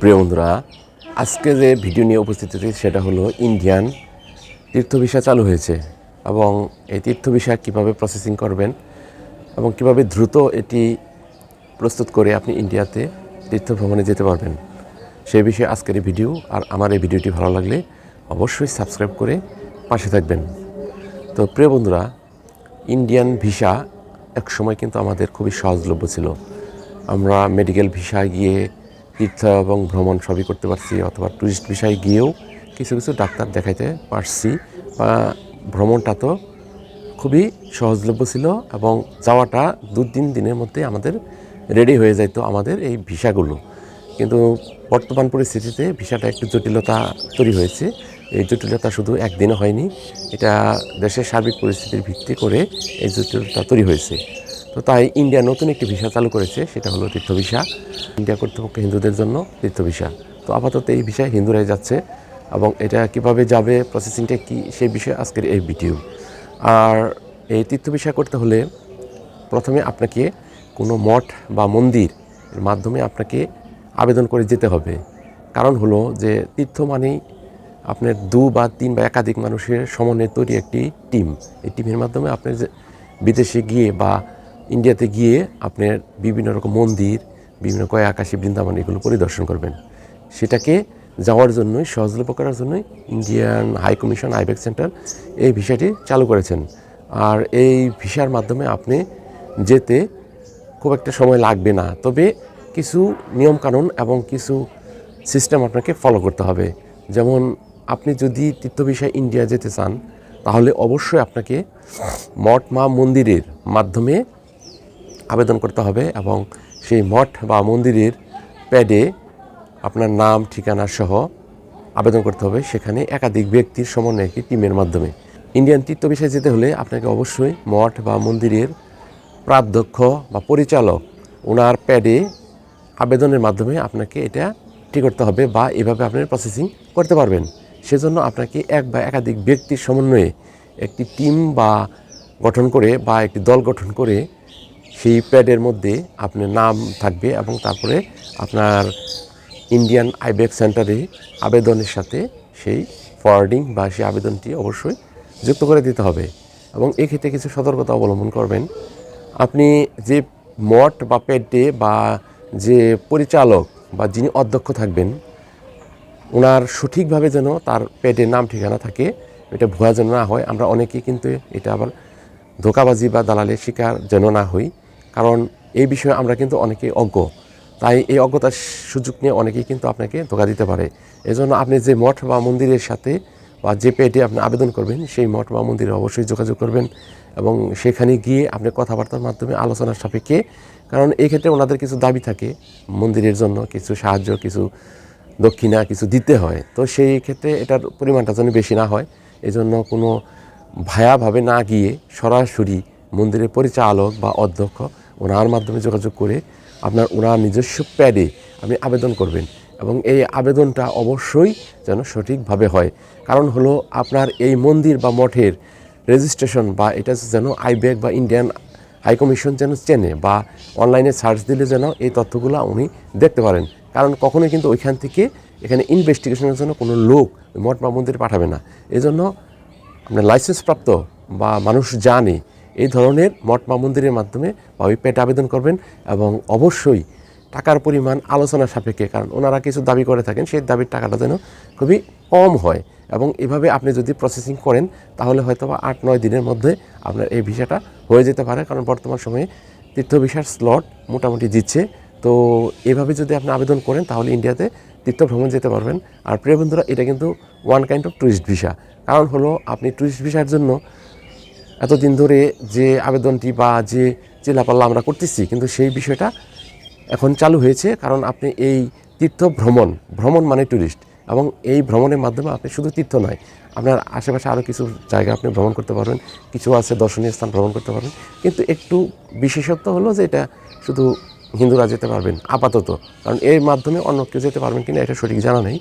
প্রিয় বন্ধুরা, আজকে যে ভিডিও নিয়ে উপস্থিত সেটা হলো ইন্ডিয়ান তীর্থ ভিসা চালু হয়েছে এবং এই তীর্থ ভিসা কীভাবে প্রসেসিং করবেন এবং কীভাবে দ্রুত এটি প্রস্তুত করে আপনি ইন্ডিয়াতে তীর্থ ভ্রমণে যেতে পারবেন সেই বিষয়ে আজকের এই ভিডিও। আর আমার এই ভিডিওটি ভালো লাগলে অবশ্যই সাবস্ক্রাইব করে পাশে থাকবেন। তো প্রিয় বন্ধুরা, ইন্ডিয়ান ভিসা এক সময় কিন্তু আমাদের খুবই সহজলভ্য ছিল। আমরা মেডিকেল ভিসায় গিয়ে তীর্থ এবং ভ্রমণ সবই করতে পারছি, অথবা ট্যুরিস্ট ভিসায় গিয়েও কিছু কিছু ডাক্তার দেখাইতে পারছি। বা ভ্রমণটা তো খুবই সহজলভ্য ছিল এবং যাওয়াটা দু তিন দিনের মধ্যে আমাদের রেডি হয়ে যাইতো আমাদের এই ভিসাগুলো। কিন্তু বর্তমান পরিস্থিতিতে ভিসাটা একটু জটিলতা তৈরি হয়েছে। এই জটিলতা শুধু একদিনে হয়নি, এটা দেশের সার্বিক পরিস্থিতির ভিত্তি করে এই জটিলতা তৈরি হয়েছে। তো তাই ইন্ডিয়া নতুন একটি ভিসা চালু করেছে, সেটা হলো তীর্থ ভিসা ইন্ডিয়া কর্তৃপক্ষ হিন্দুদের জন্য তীর্থ ভিসা তো আপাতত এই ভিসায় হিন্দুরাই যাচ্ছে এবং এটা কীভাবে যাবে প্রসেসিংটা কি সেই বিষয়ে আজকের এই ভিডিও আর এই তীর্থ ভিসা করতে হলে প্রথমে আপনাকে কোনো মঠ বা মন্দির এর মাধ্যমে আপনাকে আবেদন করে যেতে হবে। কারণ হলো যে তীর্থ মানেই আপনার দু বা তিন বা একাধিক মানুষের সমন্বয়ে তৈরি একটি টিম এই টিমের মাধ্যমে আপনি যে বিদেশে গিয়ে বা ইন্ডিয়াতে গিয়ে আপনার বিভিন্ন রকম মন্দির, বিভিন্ন কয় আকাশী বৃন্দাবন এগুলো পরিদর্শন করবেন। সেটাকে যাওয়ার জন্যই, সহজলভ্য করার জন্যই ইন্ডিয়ান হাই কমিশন আইবেক সেন্টার এই ভিসাটি চালু করেছেন। আর এই ভিসার মাধ্যমে আপনি যেতে খুব একটা সময় লাগবে না। তবে কিছু নিয়মকানুন এবং কিছু সিস্টেম আপনাকে ফলো করতে হবে। যেমন আপনি যদি তীর্থ বিষয় ইন্ডিয়া যেতে চান, তাহলে অবশ্যই আপনাকে মঠ মা মন্দিরের মাধ্যমে আবেদন করতে হবে এবং সেই মঠ বা মন্দিরের প্যাডে আপনার নাম, ঠিকানা সহ আবেদন করতে হবে। সেখানে একাধিক ব্যক্তির সমন্বয়ে একটি টিমের মাধ্যমে। ইন্ডিয়ান তীর্থ বিষয়ে যেতে হলে আপনাকে অবশ্যই মঠ বা মন্দিরের প্রাধ্যক্ষ বা পরিচালক ওনার প্যাডে আবেদনের মাধ্যমে আপনাকে এটা ঠিক করতে হবে বা এভাবে আপনি প্রসেসিং করতে পারবেন। সেজন্য আপনাকে এক বা একাধিক ব্যক্তির সমন্বয়ে একটি টিম বা গঠন করে বা একটি দল গঠন করে সেই প্যাডের মধ্যে আপনার নাম থাকবে এবং তারপরে আপনার ইন্ডিয়ান আইবেক সেন্টারে আবেদনের সাথে সেই ফরওয়ার্ডিং বা সেই আবেদনটি অবশ্যই যুক্ত করে দিতে হবে এবং এক্ষেত্রে কিছু সতর্কতা অবলম্বন করবেন। আপনি যে মঠ বা পেডে বা যে পরিচালক বা যিনি অধ্যক্ষ থাকবেন ওনার সঠিকভাবে যেন তার পেডের নাম ঠিকানা থাকে, এটা ভুয়া যেন না হয়। আমরা অনেকেই কিন্তু এটা আবার ধোকাবাজি বা দালালের শিকার যেন না হই। কারণ এই বিষয়ে আমরা কিন্তু অনেকেই অজ্ঞ। তাই এই অজ্ঞতার সুযোগ নিয়ে অনেকেই কিন্তু আপনাকে ধোকা দিতে পারে। এজন্য আপনি যে মঠ বা মন্দিরের সাথে বা যে পেটে আপনি আবেদন করবেন, সেই মঠ বা মন্দিরে অবশ্যই যোগাযোগ করবেন এবং সেখানে গিয়ে আপনি কথাবার্তার মাধ্যমে আলোচনার সাপেক্ষে, কারণ এই ক্ষেত্রে ওনাদের কিছু দাবি থাকে। মন্দিরের জন্য কিছু সাহায্য, কিছু দক্ষিণা, কিছু দিতে হয়। তো সেই ক্ষেত্রে এটার পরিমাণটা যেন বেশি না হয়। এজন্য কোনো ভায়াভাবে না গিয়ে সরাসরি মন্দিরের পরিচালক বা অধ্যক্ষ ওনার মাধ্যমে যোগাযোগ করে আপনার ওনার নিজস্ব প্যাডে আপনি আবেদন করবেন এবং এই আবেদনটা অবশ্যই যেন সঠিকভাবে হয়। কারণ হলো আপনার এই মন্দির বা মঠের রেজিস্ট্রেশন বা এটা যেন আইব্যাক বা ইন্ডিয়ান হাই কমিশন যেন চেনে বা অনলাইনে সার্চ দিলে যেন এই তথ্যগুলো উনি দেখতে পারেন। কারণ কখনোই কিন্তু ওইখান থেকে এখানে ইনভেস্টিগেশনের জন্য কোনো লোক মঠ বা মন্দিরে পাঠাবে না। এই জন্য আপনার লাইসেন্সপ্রাপ্ত বা মানুষ জানে এই ধরনের মঠ বা মন্দিরের মাধ্যমে বা পেটে আবেদন করবেন এবং অবশ্যই টাকার পরিমাণ আলোচনা সাপেক্ষে, কারণ ওনারা কিছু দাবি করে থাকেন, সেই দাবির টাকাটা যেন খুবই কম হয়। এবং এভাবে আপনি যদি প্রসেসিং করেন, তাহলে হয়তো আট নয় দিনের মধ্যে আপনার এই ভিসাটা হয়ে যেতে পারে, কারণ বর্তমান সময়ে তীর্থ ভিসার স্লট মোটামুটি দিচ্ছে। তো এভাবে যদি আপনি আবেদন করেন, তাহলে ইন্ডিয়াতে তীর্থ ভ্রমণ যেতে পারবেন। আর প্রিয় বন্ধুরা, এটা কিন্তু one kind of tourist visa কারণ হলো, আপনি ট্যুরিস্ট ভিসার জন্য এতদিন ধরে যে আবেদনটি বা যে চিলাপাল্লা আমরা করতেছি, কিন্তু সেই বিষয়টা এখন চালু হয়েছে কারণ আপনি এই তীর্থ ভ্রমণ ভ্রমণ মানে ট্যুরিস্ট এবং এই ভ্রমণের মাধ্যমে আপনি শুধু তীর্থ নয়, আপনার আশেপাশে আরও কিছু জায়গা আপনি ভ্রমণ করতে পারবেন, কিছু আছে দর্শনীয় স্থান ভ্রমণ করতে পারবেন, কিন্তু একটু বিশেষত্ব হলো যে এটা শুধু হিন্দুরা যেতে পারবেন আপাতত, কারণ এর মাধ্যমে অন্য কেউ যেতে পারবেন কিনা এটা সঠিক জানা নেই।